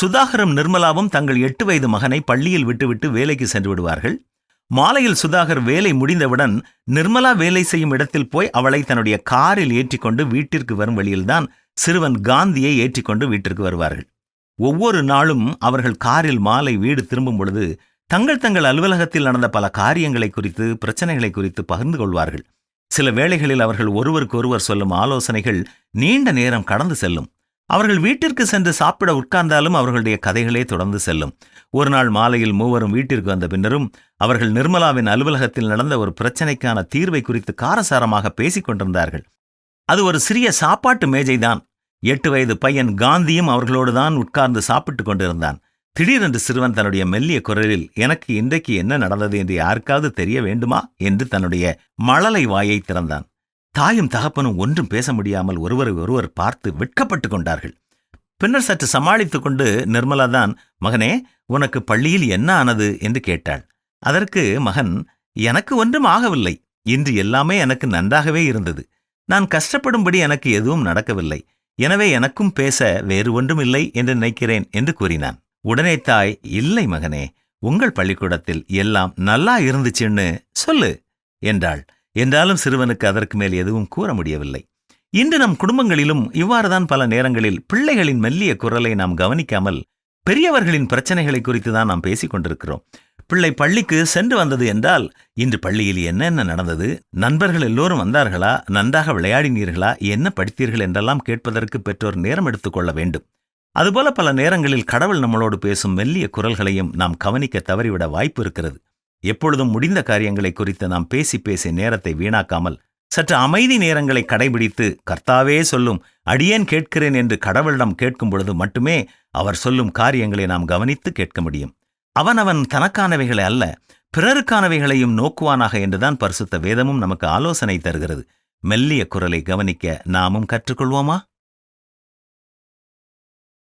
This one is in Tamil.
சுதாகரும் நிர்மலாவும் தங்கள் எட்டு வயது மகனை பள்ளியில் விட்டுவிட்டு வேலைக்கு சென்று விடுவார்கள். மாலையில் சுதாகர் வேலை முடிந்தவுடன் நிர்மலா வேலை செய்யும் இடத்தில் போய் அவளை தன்னுடைய காரில் ஏற்றிக்கொண்டு வீட்டிற்கு வரும் வழியில்தான் சிறுவன் காந்தியை ஏற்றிக்கொண்டு வீட்டிற்கு வருவார்கள். ஒவ்வொரு நாளும் அவர்கள் காரில் மாலை வீடு திரும்பும் பொழுது தங்கள் தங்கள் அலுவலகத்தில் நடந்த பல காரியங்களை குறித்து பிரச்சனைகளை குறித்து பகிர்ந்து கொள்வார்கள். சில வேளைகளில் அவர்கள் ஒருவருக்கொருவர் சொல்லும் ஆலோசனைகள் நீண்ட நேரம் கடந்து செல்லும். அவர்கள் வீட்டிற்கு சென்று சாப்பிட உட்கார்ந்தாலும் அவர்களுடைய கதைகளே தொடர்ந்து செல்லும். ஒரு நாள் மாலையில் மூவரும் வீட்டிற்கு வந்த பின்னரும் அவர்கள் நிர்மலாவின் அலுவலகத்தில் நடந்த ஒரு பிரச்சனைக்கான தீர்வை குறித்து காரசாரமாக பேசிக் கொண்டிருந்தார்கள். அது ஒரு சிறிய சாப்பாட்டு மேஜைதான். எட்டு வயது பையன் காந்தியும் அவர்களோடு தான் உட்கார்ந்து சாப்பிட்டுக் கொண்டிருந்தான். திடீரென்று சிறுவன் தன்னுடைய மெல்லிய குரலில் எனக்கு இன்றைக்கு என்ன நடந்தது என்று யாருக்காவது தெரிய வேண்டுமா? என்று தன்னுடைய மழலை வாயை திறந்தான். தாயும் தகப்பனும் ஒன்றும் பேச முடியாமல் ஒருவரை ஒருவர் பார்த்து வெட்கப்பட்டு கொண்டார்கள். பின்னர் சற்று சமாளித்துக் கொண்டு நிர்மலா தான் மகனே உனக்கு பள்ளியில் என்ன ஆனது? என்று கேட்டாள். அதற்கு மகன் எனக்கு ஒன்றும் ஆகவில்லை. இன்று எல்லாமே எனக்கு நன்றாகவே இருந்தது. நான் கஷ்டப்படும்படி எனக்கு எதுவும் நடக்கவில்லை. எனவே எனக்கும் பேச வேறு ஒன்றும் இல்லை என்று நினைக்கிறேன் என்று கூறினான். உடனே தாய் இல்லை மகனே உங்கள் பள்ளிக்கூடத்தில் எல்லாம் நல்லா இருந்துச்சுன்னு சொல்லு என்றாள். என்றாலும் சிறுவனுக்கு அதற்கு மேல் எதுவும் கூற முடியவில்லை. இன்று நம் குடும்பங்களிலும் இவ்வாறுதான் பல நேரங்களில் பிள்ளைகளின் மெல்லிய குரலை நாம் கவனிக்காமல் பெரியவர்களின் பிரச்சனைகளை குறித்து தான் நாம் பேசிக் கொண்டிருக்கிறோம். பிள்ளை பள்ளிக்கு சென்று வந்தது என்றால் இன்று பள்ளியில் என்னென்ன நடந்தது நண்பர்கள் எல்லோரும் வந்தார்களா நன்றாக விளையாடினீர்களா என்ன படித்தீர்கள் என்றெல்லாம் கேட்பதற்கு பெற்றோர் நேரம் எடுத்துக்கொள்ள வேண்டும். அதுபோல பல நேரங்களில் கடவுள் நம்மளோடு பேசும் மெல்லிய குரல்களையும் நாம் கவனிக்க தவறிவிட வாய்ப்பு இருக்கிறது. எப்பொழுதும் முடிந்த காரியங்களை குறித்து நாம் பேசி பேசி நேரத்தை வீணாக்காமல் சற்று அமைதி நேரங்களை கடைபிடித்து கர்த்தாவே சொல்லும் அடியேன் கேட்கிறேன் என்று கடவுளிடம் கேட்கும் பொழுது மட்டுமே அவர் சொல்லும் காரியங்களை நாம் கவனித்து கேட்க முடியும். அவனவன் தனக்கானவைகளை அல்ல பிறருக்கானவைகளையும் நோக்குவானாக என்றுதான் பரிசுத்த வேதமும் நமக்கு ஆலோசனை தருகிறது. மெல்லிய குரலை கவனிக்க நாமும் கற்றுக்கொள்வோமா?